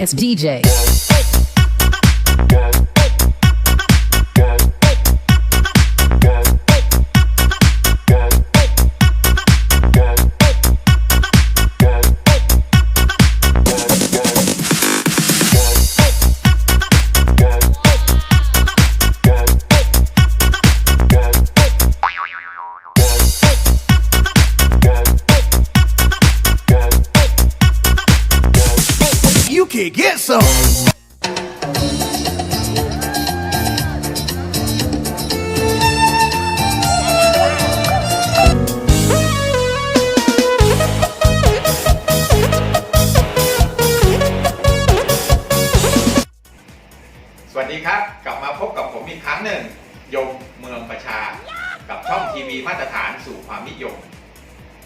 It's DJ. ดีครับ กลับมาพบกับผมอีกครั้งหนึ่ง ยมเมืองประชา กับช่องทีวีมาตรฐานสู่ความนิยม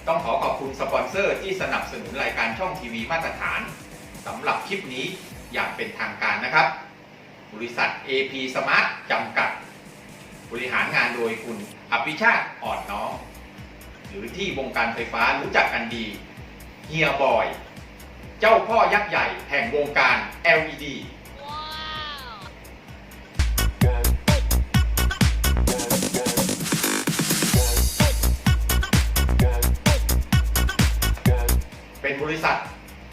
ต้องขอขอบคุณสปอนเซอร์ที่สนับสนุนรายการช่องทีวีมาตรฐานสำหรับคลิปนี้อย่างเป็นทางการนะครับ บริษัท AP Smart จำกัด บริหารงานโดยคุณอภิชาติอ่อนน้อง หรือที่วงการไฟฟ้ารู้จักกันดีเฮียบอย เจ้าพ่อยักษ์ใหญ่แห่งวงการ LED บริษัท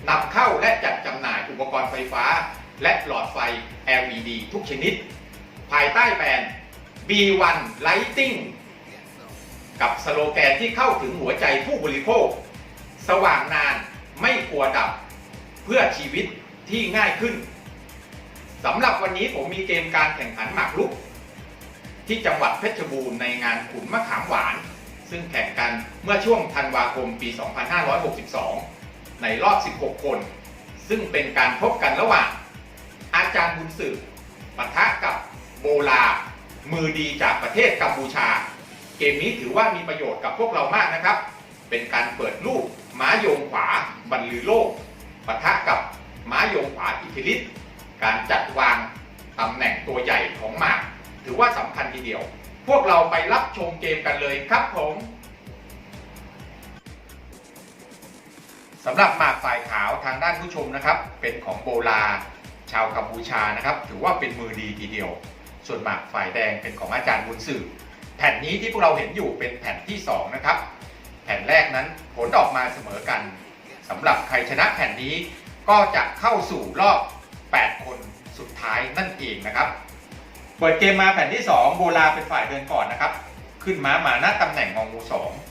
นำเข้าและจัดจำหน่ายอุปกรณ์ไฟฟ้า และหลอดไฟ LED ทุกชนิด ภายใต้แบรนด์ B1 Lighting กับสโลแกนที่เข้าถึงหัวใจผู้บริโภค สว่างนานไม่กลัวดับ เพื่อชีวิตที่ง่ายขึ้นสำหรับวันนี้ผมมีเกมการแข่งขันหมากรุก ที่จังหวัดเพชรบูรณ์ในงานขุนมะขามหวาน ซึ่งแข่งกันเมื่อช่วงธันวาคมปี 2562 ในรอบ 16 คน ซึ่งเป็นการพบกันระหว่าง อาจารย์บุญสืบปะทะกับโบลา มือดีจากประเทศกัมพูชา เกมนี้ถือว่ามีประโยชน์กับพวกเรามากนะครับ เป็นการเปิดลูกม้าโยงขวาบรรลือโลกปะทะกับม้าโยงขวาอิทธิฤทธิ์การจัดวางตำแหน่งตัวใหญ่ของหมาก ถือว่าสำคัญทีเดียว พวกเราไปรับชมเกมกันเลยครับผม สำหรับหมากฝ่ายขาวทางด้านผู้ชมนะครับ เป็นของโบลา ชาวกัมพูชานะครับ ถือว่าเป็นมือดีทีเดียว ส่วนหมากฝ่ายแดงเป็นของอาจารย์บุญสื่อ แผ่นนี้ที่พวกเราเห็นอยู่เป็นแผ่นที่ 2 นะครับ แผ่นแรกนั้นผลออกมาเสมอกันสำหรับใครชนะแผ่นนี้ก็จะเข้าสู่รอบ 8 คนสุดท้ายนั่นเองนะครับ เปิดเกมมาแผ่นที่ 2 โบลาเป็นฝ่ายเดินก่อนนะครับ ขึ้นม้ามาหน้าตำแหน่งงองู2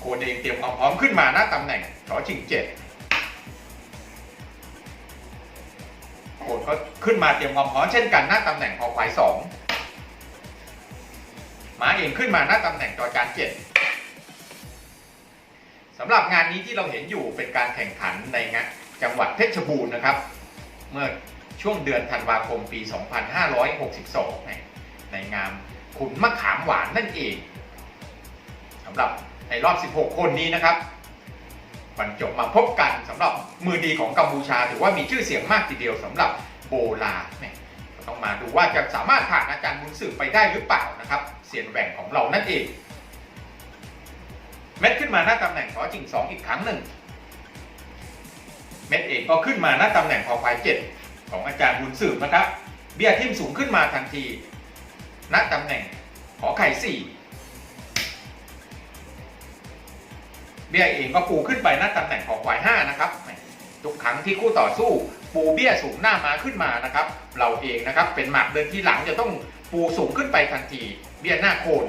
โคดเองเตรียมความพร้อมขึ้นมาหน้าตำแหน่งชอชิงเจ็ดโคดก็ขึ้นมาเตรียมความพร้อมเช่นกันหน้าตำแหน่งคอควายสองม้าเองขึ้นมาหน้าตำแหน่งจอจานเจ็ดสำหรับงานนี้ที่เราเห็นอยู่เป็นการแข่งขันในงานจังหวัดเพชรบูรณ์นะครับ เมื่อช่วงเดือนธันวาคมปี 2562 ในในงานขุนมะขามหวานนั่นเองสำหรับ ในรอบ 16 คนนี้นะครับบรรจบมาพบกันสำหรับมือดีของกัมพูชา ถือว่ามีชื่อเสียงมากทีเดียวสำหรับโบลาเนี่ยต้องมาดูว่าจะสามารถผ่านอาจารย์บุญสืบไปได้หรือเปล่านะครับเสียนแหว่งของเรานั่นเองเม็ดขึ้นมาหน้าตำแหน่งขอจริงสองอีกครั้งหนึ่ง เม็ดเอกก็ขึ้นมาหน้าตำแหน่งคอควายเจ็ดของอาจารย์บุญสืบนะครับ เบี้ยทิมสูงขึ้นมาทันทีณตำแหน่งขอไข่สี่ เบี้ยเองก็ปูขึ้นไปหน้าตำแหน่งคองควายห้านะครับทุกครั้งที่คู่ต่อสู้ปูเบี้ยสูงหน้ามาขึ้นมานะครับ เราเองนะครับเป็นหมากเดินที่หลังจะต้องปูสูงขึ้นไปทันที เบี้ยหน้าโคน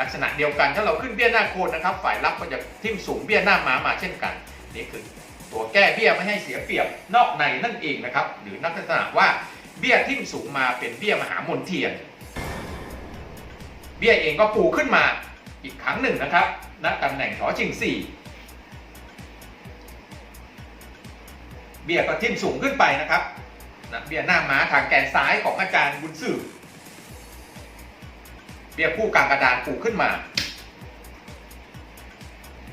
ลักษณะเดียวกันถ้าเราขึ้นเบี้ยหน้าโคนนะครับ ฝ่ายรับก็จะทิ่มสูงเบี้ยหน้าม้ามาเช่นกันนี่คือตัวแก้เบี้ยไม่ให้เสียเปรียบนอกในนั่นเองนะครับ หรือนักลักษณะว่าเบี้ยทิ่มสูงมาเป็นเบี้ยมหามนเทียน เบี้ยเองก็ปูขึ้นมา อีกครั้งหนึ่งนะครับณตำแหน่งชอชิงสี่เบี้ยก็ทิ่มสูงขึ้นไปนะครับนะเบี้ยหน้าม้าทางแกนซ้ายของอาจารย์บุญสืบเบี้ยคู่กลางกระดานปูขึ้นมา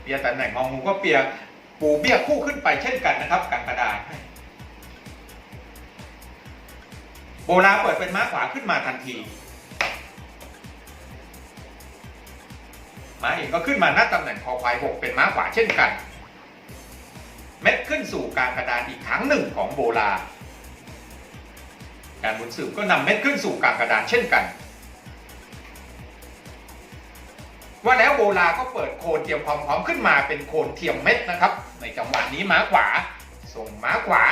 เบี้ยตำแหน่งงองูก็เปียปูเบี้ยคู่ขึ้นไปเช่นกันนะครับกลางกระดานโบราเปิดเป็นม้าขวาขึ้นมาทันที ม้าเองก็ขึ้นมาหน้าตำแหน่งคอควายหกเป็นม้าขวาเช่นกัน เม็ดขึ้นสู่กางกระดานอีกครั้งหนึ่งของโบราการบุญสืบก็นำเม็ดขึ้นสู่กางกระดานเช่นกัน ว่าแล้วโบราก็เปิดโคนเตรียมความพร้อมขึ้นมาเป็นโคนเทียมเม็ดนะครับ ในจังหวะนี้ม้าขวา ส่งม้าขวา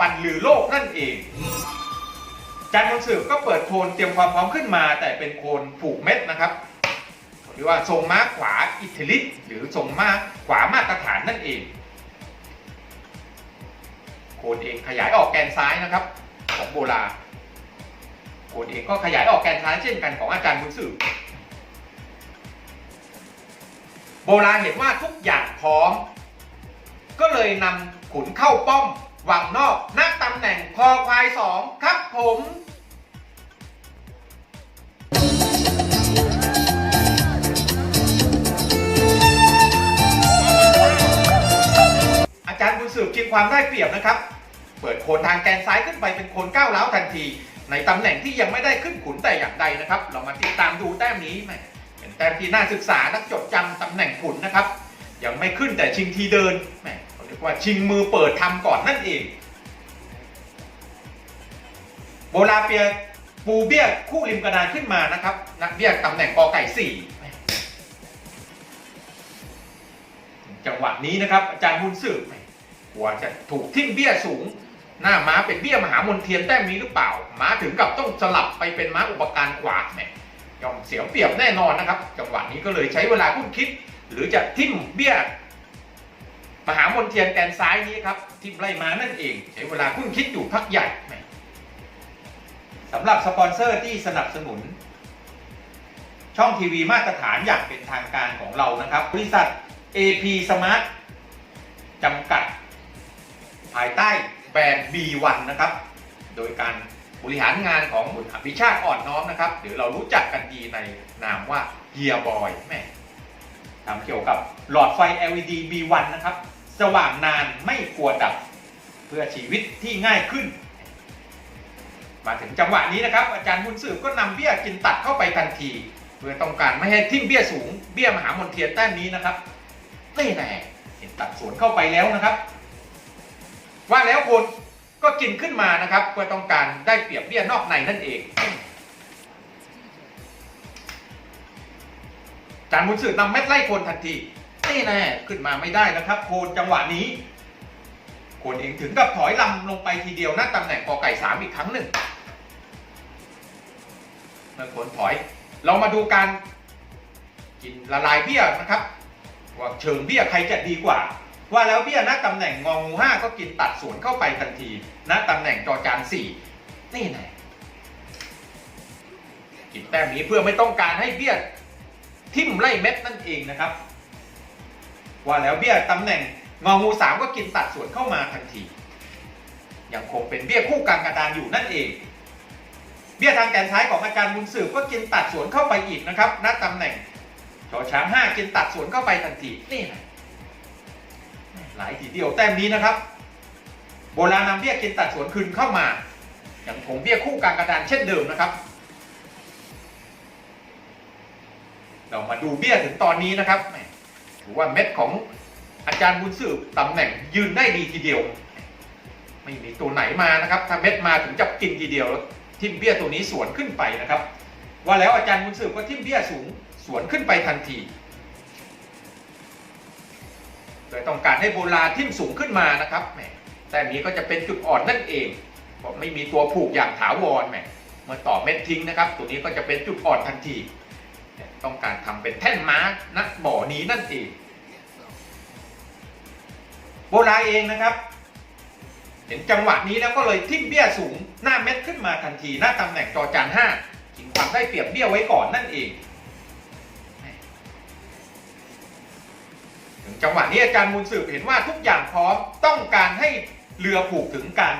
บรรลือโลกนั่นเองจานบุญสืบก็เปิดโคนเตรียมความพร้อมขึ้นมา แต่เป็นโคนผูกเม็ดนะครับ หรือว่าทรงม้าขวาอิทธิฤทธิ์หรือทรงม้าขวามาตรฐานนั่นเองโคนเองขยายออกแกนซ้ายนะครับของโบราโคนเองก็ขยายออกแกนซ้ายเช่นกันของอาจารย์บุญสืบโบราณเห็นว่าทุกอย่างพร้อม ก็เลยนำขุนเข้าป้อมวังนอกณตำแหน่งคอควายสองครับผม อาจารย์บุญสืบชิงความได้เปรียบนะครับ เปิดโคนทางแกนซ้ายขึ้นไปเป็นโคนก้าวร้าทันที ในตำแหน่งที่ยังไม่ได้ขึ้นขุนแต่อย่างใดนะครับ เรามาติดตามดูแต้มนี้แหมเป็นแต้มที่น่าศึกษานักจดจำตำแหน่งขุนนะครับ ยังไม่ขึ้นแต่ชิงทีเดินแหมเขาเรียกว่าชิงมือเปิดทำก่อนนั่นเองโบราเปียปูเบี้ยคู่ริมกระดานขึ้นมานะครับ นักเบี้ยตำแหน่งกอไก่สี่จังหวะนี้นะครับ อาจารย์บุญสืบ หัวจะถูกทิ่มเบี้ยสูง หน้าม้าเป็นเบี้ยมหามนเทียนแต้มนี้หรือเปล่า ม้าถึงกับต้องสลับไปเป็นม้าอุปการขวาแหมย่อมเสียเปรียบแน่นอนนะครับ จังหวะนี้ก็เลยใช้เวลาคุ้นคิด หรือจะทิ่มเบี้ย มหามนเทียนแกนซ้ายนี้ครับทิ่มไล่มานั่นเอง ใช้เวลาคุ้นคิดอยู่พักใหญ่แหมสำหรับสปอนเซอร์ที่สนับสนุน ช่องทีวีมาตรฐานอย่างเป็นทางการของเรานะครับ บริษัท AP Smart จำกัด ภายใต้แบรนด์ B1 นะครับ โดยการบริหารงานของบุญอภิชาติอ่อนน้อมนะครับหรือเรารู้จักกันดีในนามว่าเฮียบอยแม่ทำเกี่ยวกับหลอดไฟ LED B1 นะครับ สว่างนานไม่กลัวดับ เพื่อชีวิตที่ง่ายขึ้น มาถึงจังหวะนี้นะครับ อาจารย์บุญสืบก็นำเบี้ยกินตัดเข้าไปทันที เพื่อต้องการไม่ให้ทิ่มเบี้ยสูงเบี้ยมหามนเทียนแต้มนี้นะครับนี่แน่กินตัดสวนเข้าไปแล้วนะครับ ว่าแล้วคนก็กินขึ้นมานะครับเพื่อต้องการได้เปรียบเบี้ยนอกในนั่นเองจานบุญสืบนำเม็ดไล่โคนทันทีนี่แน่ขึ้นมาไม่ได้นะครับ โคนจังหวะนี้ โคนเองถึงกับถอยลำลงไปทีเดียวหน้าตำแหน่งกอไก่สามอีกครั้งหนึ่งเมื่อโคนถอย เรามาดูการกินละลายเบี้ยนะครับ ว่าเชิงเบี้ยใครจะดีกว่า ว่าแล้วเบี้ยณตำแหน่งงองูห้าก็กินตัดสวนเข้าไปทันทีณตำแหน่งจอจานสี่นี่แน่กินแต้มนี้เพื่อไม่ต้องการให้เบี้ยทิ่มไล่เม็ดนั่นเองนะครับ ว่าแล้วเบี้ยตำแหน่งงองูสามก็กินตัดสวนเข้ามาทันที ยังคงเป็นเบี้ยคู่กลางกระดานอยู่นั่นเอง เบี้ยทางแกนซ้ายของอาจารย์บุญสืบก็กินตัดสวนเข้าไปอีกนะครับณตำแหน่งชอช้างห้ากินตัดสวนเข้าไปทันทีนี่นะ หลายทีเดียวแต้มนี้นะครับ โบราณนำเบี้ยกินตัดสวนคืนเข้ามาอยังคงเบี้ยคู่กลางกระดานเช่นเดิมนะครับ เรามาดูเบี้ยถึงตอนนี้นะครับถือว่าเม็ดของอาจารย์บุญสืบตำแหน่งยืนได้ดีทีเดียว ไม่มีตัวไหนมานะครับ ถ้าเม็ดมาถึงจะกินทีเดียวแล้วทิมเบี้ยตัวนี้สวนขึ้นไปนะครับ ว่าแล้วอาจารย์บุญสืบก็ทิมเบี้ยสูงสวนขึ้นไปทันที โดยต้องการให้โบราทิ่มสูงขึ้นมานะครับแหมแต่นี้ก็จะเป็นจุดอ่อนนั่นเองเพราะไม่มีตัวผูกอย่างถาวรแหมเมื่อต่อเม็ดทิ้งนะครับ ตัวนี้ก็จะเป็นจุดอ่อนทันทีต้องการทำเป็นแท่นม้านักบ่อนี้นั่นเองโบราเองนะครับ เห็นจังหวะนี้แล้วก็เลยทิ่มเบี้ยสูงหน้าเม็ดขึ้นมาทันทีหน้าตำแหน่งจอจานห้าชิงความได้เปรียบเบี้ยไว้ก่อนนั่นเอง จังหวะนี้อาจารย์มูลสืบเห็นว่าทุกอย่างพร้อมต้องการให้เรือผูกถึงกัน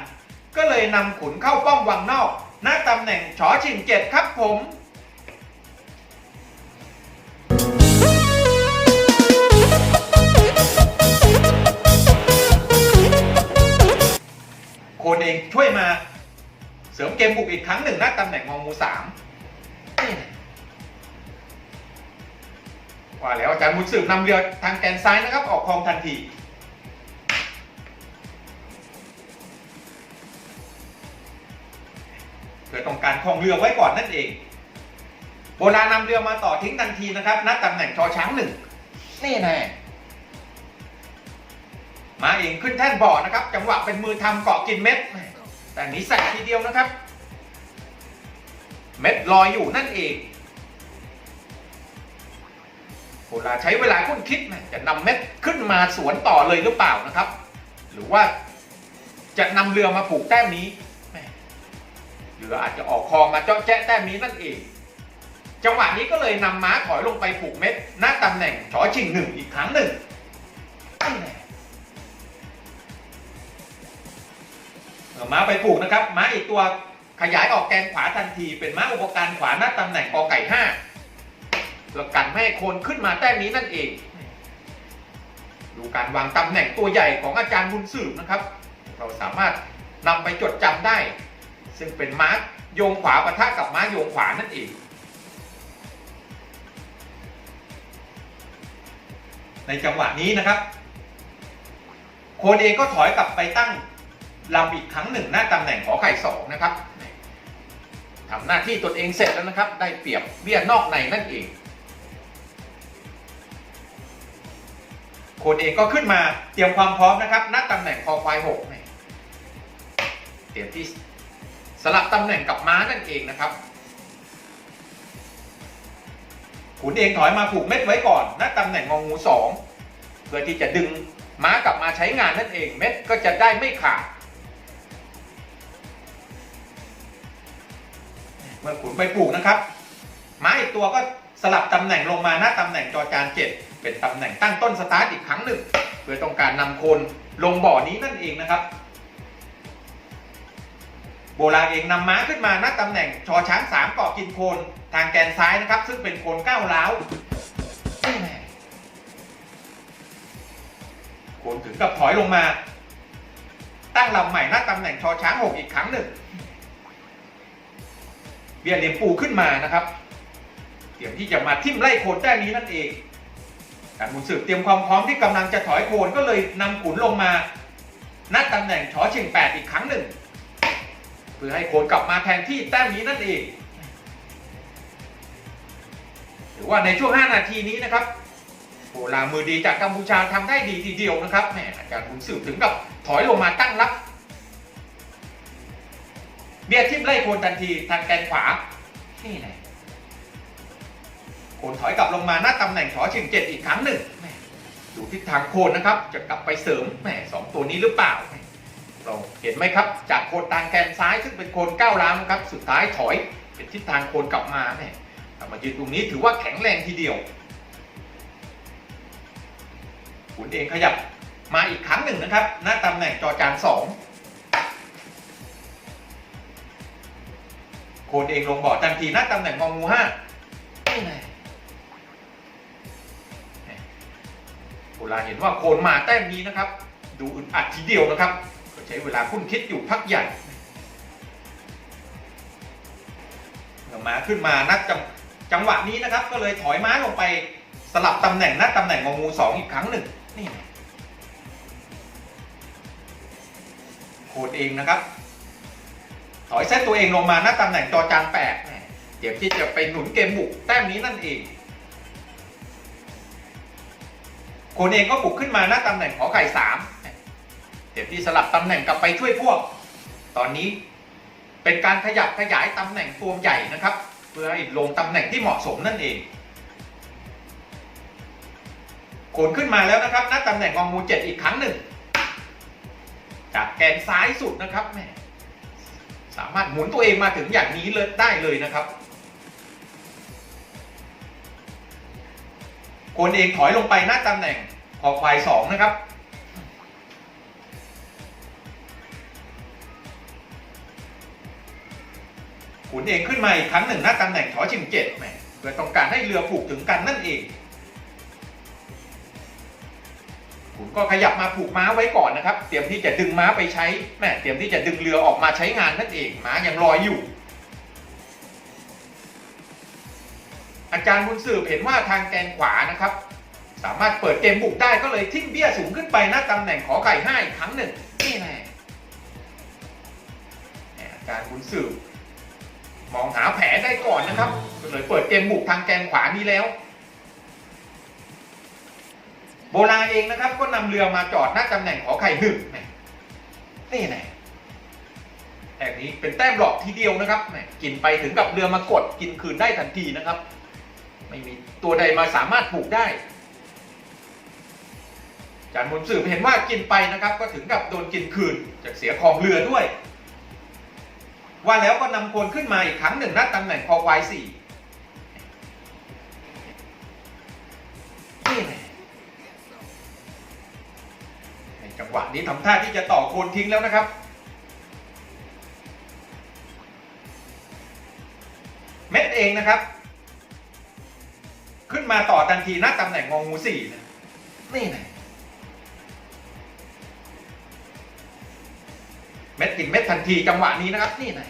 ก็เลยนำขุนเข้าป้อมวังนอกณตำแหน่งชอชิงเจ็ดครับผมโคนเองช่วยมา เสริมเกมบุกอีกครั้งหนึ่งณตำแหน่งงองูสาม ว่าแล้วอาจารย์มุดสืบนำเรือทางแกนซ้ายนะครับ ออกคลองทันทีเพื่อต้องการคลองเรือไว้ก่อนนั่นเองโบรานำเรือมาต่อทิ้งทันทีนะครับนัดตำแหน่งชอช้างหนึ่งนี่แน่มาเองขึ้นแท่นบ่อนะครับ จังหวะเป็นมือทำเกาะกินเม็ด แต่นี้ใส่ทีเดียวนะครับ เม็ดลอยอยู่นั่นเอง คลาใช้เวลาคุ้นคิดจะนำเม็ดขึ้นมาสวนต่อเลยหรือเปล่านะครับ หรือว่าจะนำเรือมาผูกแต้มนี้เรืออาจจะออกคลองมาเจาะแจ๊แต้มนี้นั่นเอง จังหวะนี้ก็เลยนำม้าถอยลงไปผูกเม็ดหน้าตำแหน่งชอชิงหนึ่งอีกครั้งหนึ่งม้าไปผูกนะครับม้าอีกตัวขยายออกแกนขวาทันทีเป็นม้าอุปการขวาหน้าตำแหน่งกอไก่5 แล้วกันไม่ให้คนขึ้นมาแต้มนี้นั่นเอง ดูการวางตำแหน่งตัวใหญ่ของอาจารย์บุญสืบนะครับ เราสามารถนำไปจดจำได้ ซึ่งเป็นม้าโยงขวาปะทะกับม้าโยงขวานั่นเองในจังหวะนี้นะครับ โคนเองก็ถอยกลับไปตั้งลำอีกครั้งหนึ่งหน้าตำแหน่งขอไข่สองนะครับทำหน้าที่ตนเองเสร็จแล้วนะครับ ได้เปรียบเบี้ยนอกในนั่นเอง โคนเองก็ขึ้นมาเตรียมความพร้อมนะครับณตำแหน่งคอควายหกเตรียมที่สลับตำแหน่งกับม้านั่นเองนะครับขุนเองถอยมาผูกเม็ดไว้ก่อนณตำแหน่งงองูสองเพื่อที่จะดึงม้ากลับมาใช้งานนั่นเองเม็ดก็จะได้ไม่ขาดเมื่อขุนไปผูกนะครับ ม้าอีกตัวก็สลับตำแหน่งลงมาหน้าตำแหน่งจอจานเจ็ด เป็นตำแหน่งตั้งต้นสตาร์ทอีกครั้งหนึ่ง เพื่อต้องการนำโคนลงบ่อนี้นั่นเองนะครับ โบราณเองนำม้าขึ้นมาหน้าตำแหน่งชอช้างสามเกาะกินโคนทางแกนซ้ายนะครับ ซึ่งเป็นโคนก้าวร้าวโคนถึงกับถอยลงมา ตั้งลำใหม่หน้าตำแหน่งชอช้างหกอีกครั้งหนึ่งเบียร์เหลี่ยมปูขึ้นมานะครับเตรียมที่จะมาทิ่มไล่โคนแต้มนี้นั่นเอง การบุญสืบเตรียมความพร้อมที่กำลังจะถอยโคนก็เลยนำขุนลงมาณตำแหน่งชอเชียงแปดอีกครั้งหนึ่ง เพื่อให้โคนกลับมาแทนที่แต้มนี้นั่นเองหรือว่าในช่วง 5 นาทีนี้นะครับโบราณมือดีจากกัมพูชาทำได้ดีทีเดียวนะครับแหมอาจารย์บุญสืบถึงกับถอยลงมาตั้งรับ เบียร์ทิ่มไล่โคนทันทีทางแกนขวานี่แหละ โคนถอยกลับลงมาหน้าตำแหน่งชอชียงเจ็ดอีกครั้งหนึ่งดูทิศทางโคนนะครับ จะกลับไปเสริมแหมสองตัวนี้หรือเปล่าเราเห็นไหมครับ จากโคนทางแกนซ้ายซึ่งเป็นโคนก้าวร้าวนะครับ สุดท้ายถอยเป็นทิศทางโคนกลับมาแหมมายืนตรงนี้ถือว่าแข็งแรงทีเดียวขุนเองขยับมาอีกครั้งหนึ่งนะครับ หน้าตำแหน่งจอจานสองโคนเองลงบ่อทันทีหน้าตำแหน่งงองูห้า โบราเห็นว่าโคนมาแต้มนี้นะครับ ดูอึดอัดทีเดียวนะครับ ก็ใช้เวลาคุ้นคิดอยู่พักใหญ่ม้าขึ้นมานักจังจังหวะนี้นะครับ ก็เลยถอยม้าลงไปสลับตำแหน่งน้าตำแหน่งงองูสองอีกครั้งหนึ่งนี่โคนเองนะครับ ถอยเซตตัวเองลงมาหน้าตำแหน่งจอจานแปดเดี๋ยวที่จะไปหนุนเกมบุกแต้มนี้นั่นเอง นเองก็บุกขึ้นมาหน้าตำแหน่งขอไข่สามเดี๋ยวที่สลับตำแหน่งกลับไปช่วยพวก ตอนนี้เป็นการขยับขยายตำแหน่งตัวใหญ่นะครับ เพื่อให้ลงตำแหน่งที่เหมาะสมนั่นเองโคนขึ้นมาแล้วนะครับหน้าตำแหน่งงองูเจ็ดอีกครั้งหนึ่ง จากแกนซ้ายสุดนะครับแม่สามารถหมุนตัวเองมาถึงอย่างนี้เลยได้เลยนะครับโคนเองถอยลงไปหน้าตำแหน่ง คอควายสองนะครับ ขุนเองขึ้นมาอีกครั้งหนึ่งหน้าตำแหน่งถอชิงเจ็ดแมเพื่อต้องการให้เรือผูกถึงกันนั่นเอง ขุนก็ขยับมาผูกม้าไว้ก่อนนะครับ เตรียมที่จะดึงม้าไปใช้แม่เตรียมที่จะดึงเรือออกมาใช้งานนั่นเอง ม้ายังลอยอยู่อาจารย์บุญสืบเห็นว่าทางแกนขวานะครับ สามารถเปิดเกมบุกได้ก็เลยทิ้งเบี้ยสูงขึ้นไปหน้าตำแหน่งขอไข่ห้าอีกครั้งหนึ่งนี่แหละแหม่อารย์บุญสืบมองหาแผลได้ก่อนนะครับก็เลยเปิดเกมบุกทางแกนขวานี้แล้ว โบราเองนะครับ ก็นำเรือมาจอดหน้าตำแหน่งขอไข่หนึ่งนี่แน่แต้มนี้เป็นแต้มหลอกทีเดียวนะครับกินไปถึงกับเรือมากดกินคืนได้ทันทีนะครับ ไม่มีตัวใดมาสามารถผูกได้ จานมุนสืบเห็นว่ากินไปนะครับ ก็ถึงกับโดนกินคืนจากเสียของเรือด้วย ว่าแล้วก็นำโคนขึ้นมาอีกครั้งหนึ่งณตำแหน่งคอควายสี่นี่แหละในจังหวะนี้ทำท่าที่จะต่อโคนทิ้งแล้วนะครับ เม็ดเองนะครับ ขึ้นมาต่อทันทีณตำแหน่งงองูสี่นะนี่แหละ ม็ดกินเม็ดทันทีจังหวะนี้นะครับนี่นะ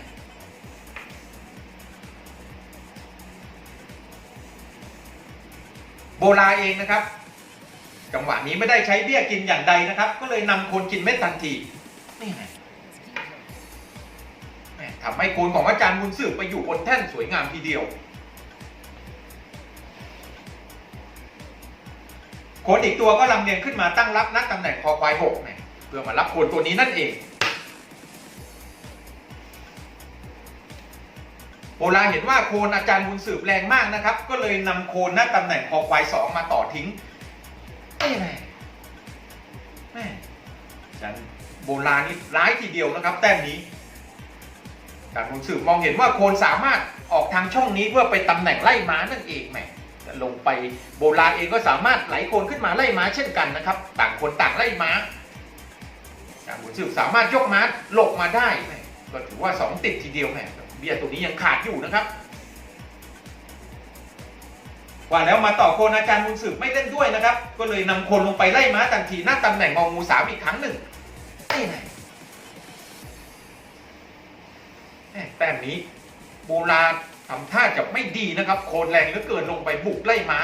โบราเองนะครับ จังหวะนี้ไม่ได้ใช้เบี้ยกินอย่างใดนะครับ ก็เลยนำคนกินเม็ดทันทีนี่นะแหม่ทำให้โคนของอาจารย์บุญสืบไปอยู่บนแท่นสวยงามทีเดียว โคนอีกตัวก็ลำเลียงขึ้นมาตั้งรับนักตำแหน่งคอควายหกเนี่ยเพื่อมารับโคนตัวนี้นั่นเอง โบราณเห็นว่าโคนอาจารย์บุญสืบแรงมากนะครับ ก็เลยนำโคนหน้าตำแหน่งคอควายสองมาต่อทิ้งไม่แม่อาจารย์โบราณนี่ร้ายทีเดียวนะครับ แต้มนี้อาจารย์บุญสืบมองเห็นว่าโคนสามารถออกทางช่องนี้เพื่อไปตำแหน่งไล่ม้านั่นเองแหมแต่ลงไปโบราณเองก็สามารถไหลโคนขึ้นมาไล่ม้าเช่นกันนะครับ ต่างคนต่างไล่ม้าอาจารย์บุญสืบสามารถยกม้าหลบมาได้แหมก็ถือว่าสองติดทีเดียวแหม เบียร์ตัวนี้ยังขาดอยู่นะครับว่าแล้วมาต่อโคนอาจารย์บุญสืบไม่เล่นด้วยนะครับ ก็เลยนำโคนลงไปไล่ม้าทันทีหน้าตำแหน่งงองงูสามอีกครั้งหนึ่งนี่ไงแม่แต้มนี้โบราณทำท่าจะไม่ดีนะครับ โคนแรงเหลือเกินลงไปบุกไล่ม้า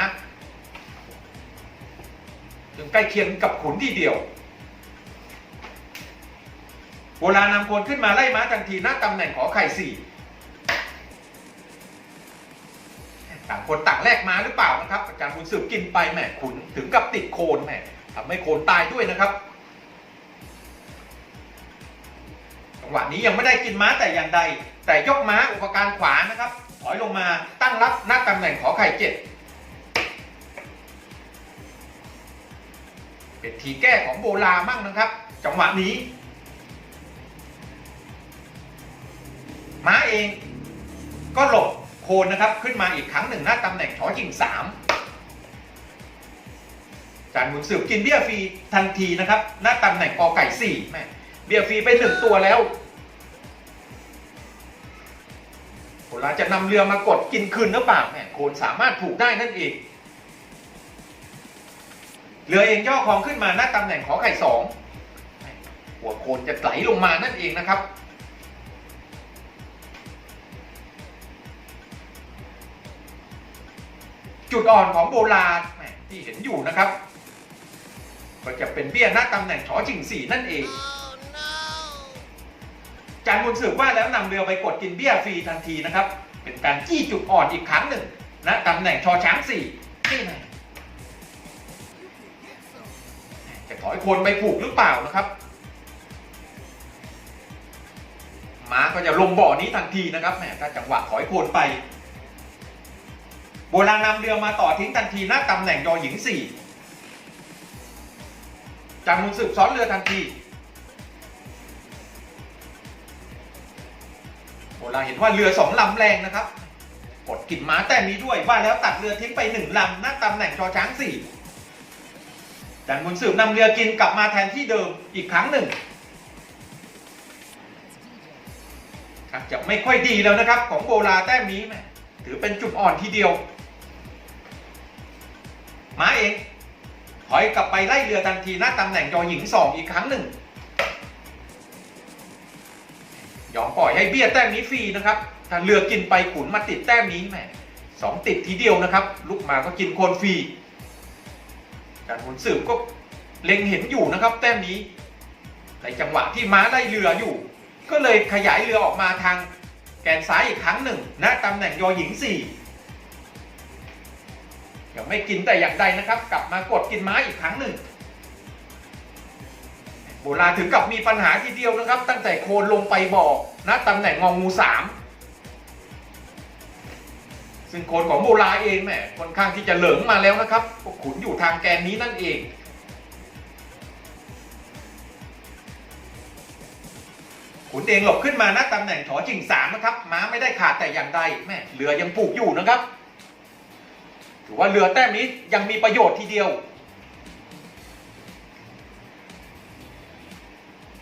ถึงใกล้เคียงกับขุนทีเดียวโบราณนำโคนขึ้นมาไล่ม้าทันทีหน้าตำแหน่งขอไข่สี่ ต่างคนต่างแลกม้าหรือเปล่านะครับอาจารย์บุญสืบกินไปแหมขุนถึงกับติดโคนแหมทำให้โคนตายด้วยนะครับจังหวะนี้ยังไม่ได้กินม้าแต่อย่างใด แต่ยกม้าอุปการขวานะครับ ถอยลงมาตั้งรับหน้าตำแหน่งขอไข่เจ็ดเป็นทีแก้ของโบรามั่งนะครับ จังหวะนี้ ม้าเองก็หลบ คนนะครับขึ้นมาอีกครั้งหนึ่งหน้าตำแหน่งชอจิงสามจานหมุนสืบกินเบี้ยฟรีทันทีนะครับ หน้าตำแหน่งกอไก่สี่แม่เบี้ยฟรีไปหนึ่งตัวแล้วโบราจะนำเรือมากดกินคืนหรือเปล่าแม่โคนสามารถถูกได้นั่นเองเรือเองย่อคลองขึ้นมาหน้าตำแหน่งขอไข่สองหัวโคนจะไหลลงมานั่นเองนะครับ จุดอ่อนของโบราณที่เห็นอยู่นะครับ ก็จะเป็นเบี้ยหน้าตำแหน่งชอจิงสี่นั่นเองจานบุญสืบว่าแล้วนำเรือไปกดกินเบี้ยฟรีทันทีนะครับ เป็นการจี้จุดอ่อนอีกครั้งหนึ่งณตำแหน่งชอช้างสี่นี่ไงจะถอยโคนไปผูกหรือเปล่านะครับม้าก็จะลงบ่อนี้ทันทีนะครับแหมถ้าจังหวะถอยโคนไป โบราณนำเรือมาต่อทิ้งทันทีหน้าตำแหน่งยอหญิงสี่จำมุนสืบซ้อนเรือทันทีโบราณเห็นว่าเรือสองลำแรงนะครับกดกิ่ม้าแต่มีด้วยว่าแล้วตัดเรือทิ้งไปหนึ่งลำหน้าตำแหน่งจอช้างสี่จานมุนสืบนำเรือกินกลับมาแทนที่เดิมอีกครั้งหนึ่งจะไม่ค่อยดีแล้วนะครับ ของโบราแต้มนี้ถือเป็นจุดอ่อนทีเดียว ม้าเอง ถอยกลับไปไล่เรือทันทีหน้าตำแหน่งยอหญิงสองอีกครั้งหนึ่ง ยอมปล่อยให้เบี้ยแต้มนี้ฟรีนะครับ ถ้าเรือกินไปขุนมาติดแต้มนี้แหมสองติดทีเดียวนะครับลุกมาก็กินโคนฟรีการขุนสืบก็เล็งเห็นอยู่นะครับ แต้มนี้ ในจังหวะที่ม้าไล่เรืออยู่ ก็เลยขยายเรือออกมาทางแกนซ้ายอีกครั้งหนึ่งณตำแหน่งยอหญิงสี่ ยังไม่กินแต่อย่างใดนะครับ กลับมากดกินไม้อีกครั้งหนึ่งโบราณถึงกับมีปัญหาทีเดียวนะครับ ตั้งแต่โคนลงไปบ่อณตำแหน่งงองูสามซึ่งโคนของโบราณเองแหมค่อนข้างที่จะเหลิงมาแล้วนะครับก็ขุนอยู่ทางแกนนี้นั่นเองขุนเองหลบขึ้นมาณตำแหน่งถอจิงสามนะครับ ม้าไม่ได้ขาดแต่อย่างใดแม่เรือยังผูกอยู่นะครับ ถือว่าเรือแต้มนี้ยังมีประโยชน์ทีเดียว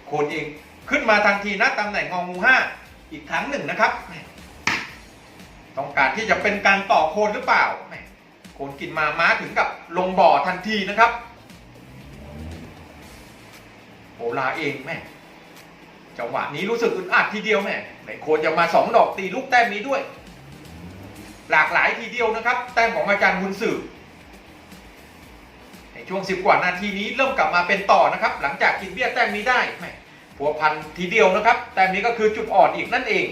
โคนเองขึ้นมาทันทีณตำแหน่งงองูห้าอีกครั้งหนึ่งนะครับ ต้องการที่จะเป็นการต่อโคนหรือเปล่า โคนกินมาม้าถึงกับลงบ่อทันทีนะครับโอลาเองแม่จังหวะนี้รู้สึกอึดอัดทีเดียวแม่ไหนโคนจะมาสองดอกตีลูกแต้มนี้ด้วย หลากหลายทีเดียวนะครับ แต้มของอาจารย์บุญสืบในช่วงสิบกว่านาทีนี้เริ่มกลับมาเป็นต่อนะครับ หลังจากกินเบี้ยแต้มนี้ได้แม่ผัวพันทีเดียวนะครับ แต้มนี้ก็คือจุดอ่อนอีกนั่นเอง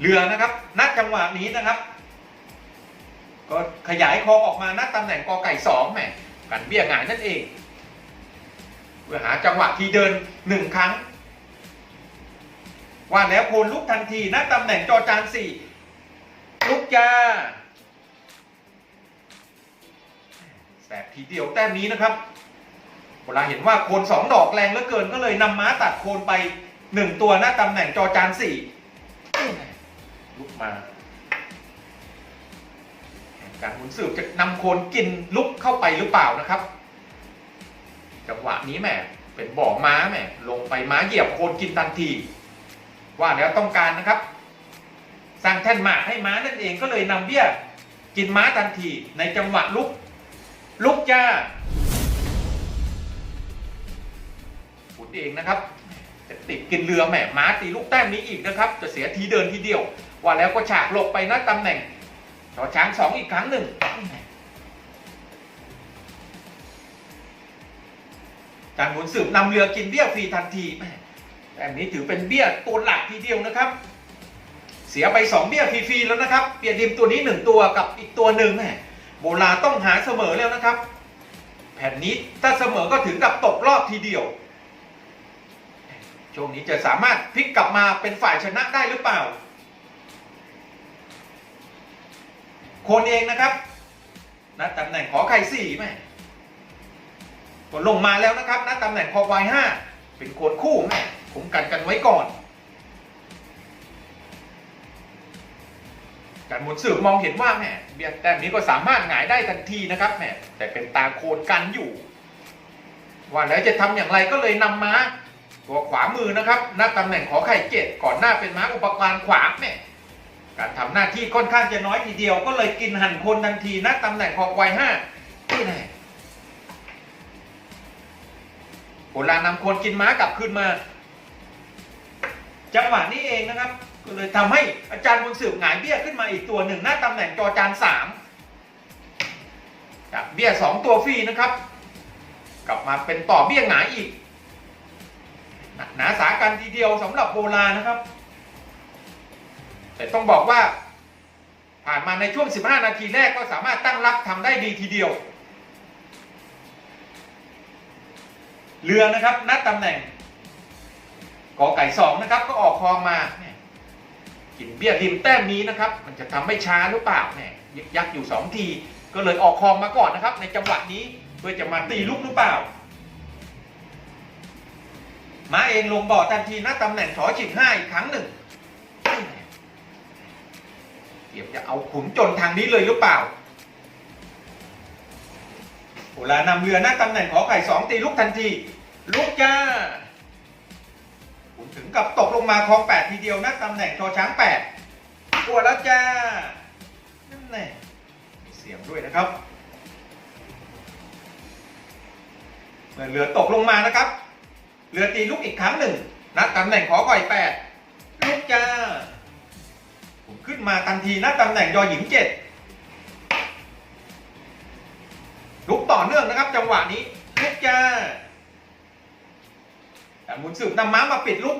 เรือนะครับณจังหวะนี้นะครับ ก็ขยายคอออกมาณตำแหน่งกอไก่สองแหม่กันเบี้ยหงายนั่นเองเพื่อหาจังหวะที่เดินหนึ่งครั้ง ว่าแล้วโคนลุกทันทีณตำแหน่งจอจานสี่ลุกจ้าแสบทีเดียวแต้มนี้นะครับเวลาเห็นว่าโคนสองดอกแรงเหลือเกินก็เลยนำม้าตัดโคนไปหนึ่งตัวณตำแหน่งจอจานสี่ลุกมาการหมุนสืบจะนำโคนกินลุกเข้าไปหรือเปล่านะครับ จังหวะนี้แหม่เป็นบ่อม้าแหม่ลงไปม้าเหยียบโคนกินทันที ว่าแล้วต้องการนะครับสร้างแท่นหมากให้ม้านั่นเองก็เลยนำเบี้ยกินม้าทันทีในจังหวะลุก ลุกจ้าขุนเองนะครับจะติดกินเรือแหมม้าตีลูกแต้มนี้อีกนะครับ จะเสียทีเดินทีเดียว ว่าแล้วก็ฉากหลบไปนะตำแหน่งชอช้างสองอีกครั้งหนึ่งการหมุนสืบนำเรือกินเบี้ยฟรีทันทีแม่ แบบนี้ถือเป็นเบี้ยตัวหลักทีเดียวนะครับ เสียไปสองเบี้ยฟรีๆแล้วนะครับ เปียดิมตัวนี้หนึ่งตัวกับอีกตัวหนึ่งแม่โบราณต้องหาเสมอแล้วนะครับ แผ่นนี้ถ้าเสมอก็ถึงกับตกรอบทีเดียว ช่วงนี้จะสามารถพลิกกลับมาเป็นฝ่ายชนะได้หรือเปล่า คนเองนะครับนะตำแหน่งขอไข่สี่แม่กดลงมาแล้วนะครับนะตำแหน่งคอควายห้าเป็นโคนคู่แม่ ผมกันกันไว้ก่อน การหมุนสืบมองเห็นว่าแหมเบียดแต้มนี้ก็สามารถหงายได้ทันทีนะครับแหมแต่เป็นตาโคนกันอยู่ ว่าแล้วจะทำอย่างไรก็เลยนำม้า ตัวขวามือนะครับหน้าตำแหน่งขอไข่เจ็ดก่อนหน้าเป็นม้าอุปกรณ์ขวาแม่การทำหน้าที่ค่อนข้างจะน้อยทีเดียวก็เลยกินหันคนทันทีหนะตำแหน่งของวัยห้าที่ไหนโบราณนำคนกินม้ากลับขึ้นมา จังหวะนี้เองนะครับก็เลยทำให้อาจารย์บุญสืบหงายเบี้ยขึ้นมาอีกตัวหนึ่งหน้าตำแหน่งจอจานสามเบี้ยสองตัวฟรีนะครับ กลับมาเป็นต่อเบี้ยหงายอีกหนักหนาสากันทีเดียวสำหรับโบรานะครับ แต่ต้องบอกว่า ผ่านมาในช่วง 15 นาทีแรกก็สามารถตั้งรับทำได้ดีทีเดียว เรือนะครับนัดตำแหน่ง กอไก่สองนะครับก็ออกคลองมาแหม่กินเบี้ยริมแต้มนี้นะครับ มันจะทำไม่ช้าหรือเปล่าแหม่ยยักอยู่สองที ก็เลยออกคลองมาก่อนนะครับ ในจังหวะนี้เพื่อจะมาตีลูกหรือเปล่ามาเองลงบ่อทันทีนะตำแหน่งถอฉิงห้าอีกครั้งหนึ่งเกียบจะเอาขุนจนทางนี้เลยหรือเปล่าโอลานำเรือหน้าตำแหน่งขอไข่สองตีลูกทันทีลูกจ้า ถึงกับตกลงมาคลองแปดทีเดียวนะตำแหน่งชอช้างแปดตัวแล้วจ้านั่นแน่มีเสียงด้วยนะครับเมื่อเรือตกลงมานะครับเรือตีลูกอีกครั้งหนึ่งนะตำแหน่งขอไข่แปดลูกจ้าผมขึ้นมาทันทีนะตำแหน่งยอหญิงเจ็ดลุกต่อเนื่องนะครับ จังหวะนี้ลุกจ้า หมุนสืบนำม้ามาปิดลูก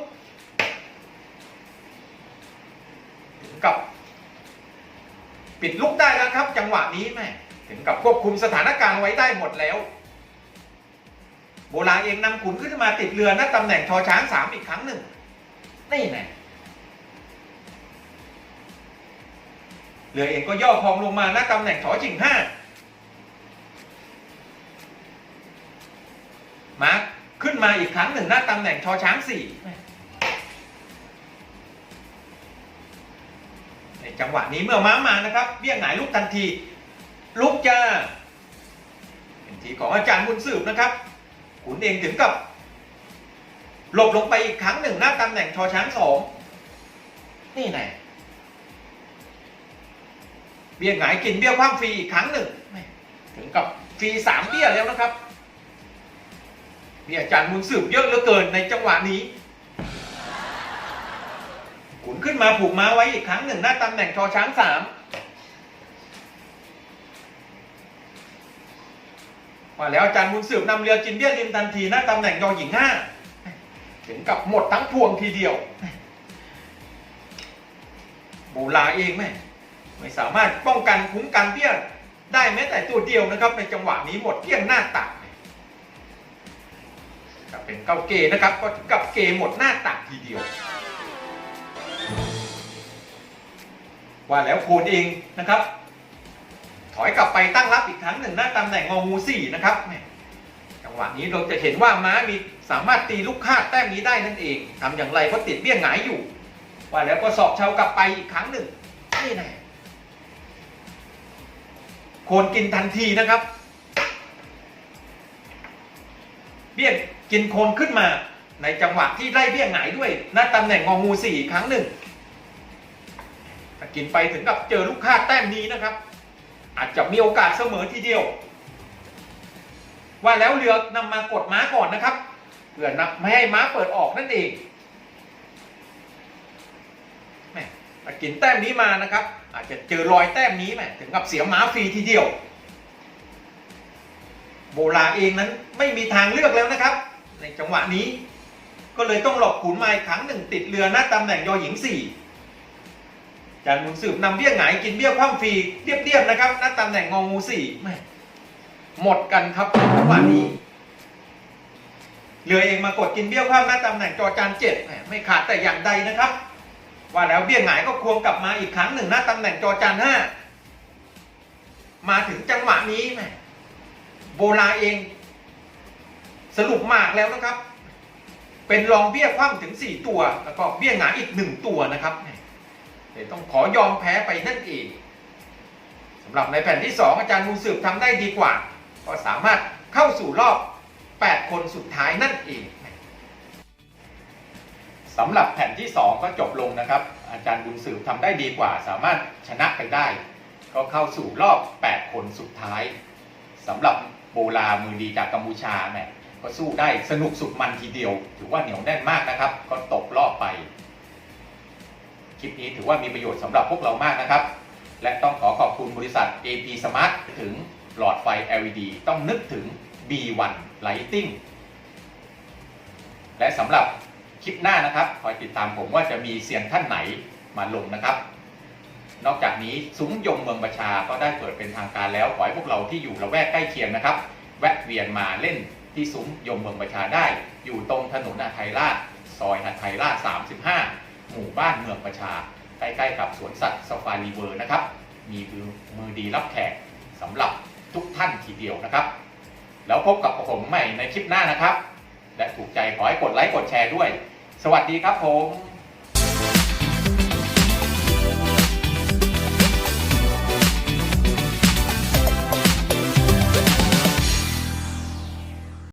กับปิดลูกได้แล้วครับ จังหวะนี้แม่ถึงกับควบคุมสถานการณ์ไว้ได้หมดแล้ว โบราณเองนำขุนขึ้นมาติดเรือณตำแหน่งชอช้างสามอีกครั้งหนึ่งนี่แน่เรือเองก็ย่อคลองลงมาณตำแหน่งชอจิงห้าร์คขึ้ นมาอีกครั้งหนึ่งณตำแหน่งชอช้างสี่ในจังหวะนี้เมื่อม้ามานะครับเบี้ยงหงายลุกทันที ลุกจ้าเป็นทีของอาจารย์บุญสืบนะครับขุนเองถึงกับ หลบลงไปอีกครั้งหนึ่งหน้าตำแหน่งชอช้างสองนี่ไงเบี้ยงหงายกินเบี้ยคว่ำฟรีอีกครั้งหนึ่งถึงกับฟรีสามเบี้ยแล้วนะครับ มีอาจารย์บุญสืบเยอะเหลือเกินในจังหวะนี้ขุนขึ้นมาผูกม้าไว้อีกครั้งหนึ่งหน้าตำแหน่งชอช้างสามว่าแล้วอาจารย์บุญสืบนำเรือกินเบี้ยริมทันทีหน้าตำแหน่งยอหญิงห้าถึงกับหมดทั้งพวงทีเดียวบูลาเองแม่ไม่สามารถป้องกันคุ้มกันเบี้ยได้แม้แต่ตัวเดียวนะครับ ในจังหวะนี้หมดเกลี้ยงหน้าตัก เป็นเก้าเกนะครับ ก็ถึงกับเกหมดหน้าตักทีเดียว ว่าแล้วโคนเองนะครับ ถอยกลับไปตั้งรับอีกครั้งหนึ่งหน้าตำแหน่งงองูสี่นะครับจังหวะนี้เราจะเห็นว่าม้ามีสามารถตีลูกคาดแต้มนี้ได้นั่นเองทำอย่างไรเพราะติดเบี้ยงหงายอยู่ ว่าแล้วก็สอบเชากลับไปอีกครั้งหนึ่งนี่แน่โคนกินทันทีนะครับ เบี้ย กินโคนขึ้นมาในจังหวะที่ไล่เบี้ยงหงายด้วยหน้าตำแหน่งงองูสี่อีกครั้งหนึ่งถ้ากินไปถึงกับเจอลูกค้าแต้มนี้นะครับ อาจจะมีโอกาสเสมอทีเดียว ว่าแล้วเรือนำมากดม้าก่อนนะครับเพื่อนับไม่ให้ม้าเปิดออกนั่นเองแม่ถ้ากินแต้มนี้มานะครับ อาจจะเจอรอยแต้มนี้แม่ถึงกับเสียม้าฟรีทีเดียว โบราเองนั้นไม่มีทางเลือกแล้วนะครับ ในจังหวะนี้ ก็เลยต้องหลบขุนมาอีกครั้งหนึ่งติดเรือหน้าตำแหน่งยอหญิงสี่จานมุนสืบนำเบี้ยหงายกินเบี้ยคว่ำฟรีเรียบๆนะครับณตำแหน่งงองูสี่หมดกันครับจังหวะนี้เรือเองมากดกินเบี้ยคว่ำณตำแหน่งจอจานเจ็ดไม่ขาดแต่อย่างใดนะครับ ว่าแล้วเบี้ยหงายก็ควงกลับมาอีกครั้งหนึ่งณตำแหน่งจอจานห้ามาถึงจังหวะนี้แม่โบราเอง สรุปมากแล้วนะครับ เป็นรองเบี้ยคว่ำถึงสี่ตัว แล้วก็เบี้ยหงายอีกหนึ่งตัวนะครับเลยต้องขอยอมแพ้ไปนั่นเองสำหรับในแผ่นที่ 2 อาจารย์มูสืบทำได้ดีกว่า ก็สามารถเข้าสู่รอบ 8 คนสุดท้ายนั่นเองสำหรับแผ่นที่ 2 ก็จบลงนะครับ อาจารย์บุญสืบทำได้ดีกว่า สามารถชนะไปได้ ก็เข้าสู่รอบ 8 คนสุดท้ายสำหรับโบรามือดีจากกัมพูชาแม ก็สู้ได้สนุกสุดมันทีเดียว ถือว่าเหนียวแน่นมากนะครับ ก็ตกรอบไปคลิปนี้ถือว่ามีประโยชน์สำหรับพวกเรามากนะครับ และต้องขอขอบคุณบริษัท AP Smart ถึงหลอดไฟ LED ต้องนึกถึง B1 Lighting และสำหรับคลิปหน้านะครับคอยติดตามผมว่าจะมีเซียนท่านไหนมาลงนะครับ นอกจากนี้ซุ้มยมเมืองประชาก็ได้เปิดเป็นทางการแล้ว ขอให้พวกเราที่อยู่ละแวกใกล้เคียงนะครับ แวะเวียนมาเล่น ที่ซุ้มยมเมืองประชาได้ อยู่ตรงถนนอาไทยราชซอยหัดไทยราช 35 หมู่บ้านเมืองประชา ใกล้ๆกับสวนสัตว์ซาฟารีเวิร์นะครับ มีมือมือดีรับแขกสำหรับทุกท่านทีเดียวนะครับ แล้วพบกับผมใหม่ในคลิปหน้านะครับ และถูกใจขอให้กดไลค์กดแชร์ด้วย สวัสดีครับผม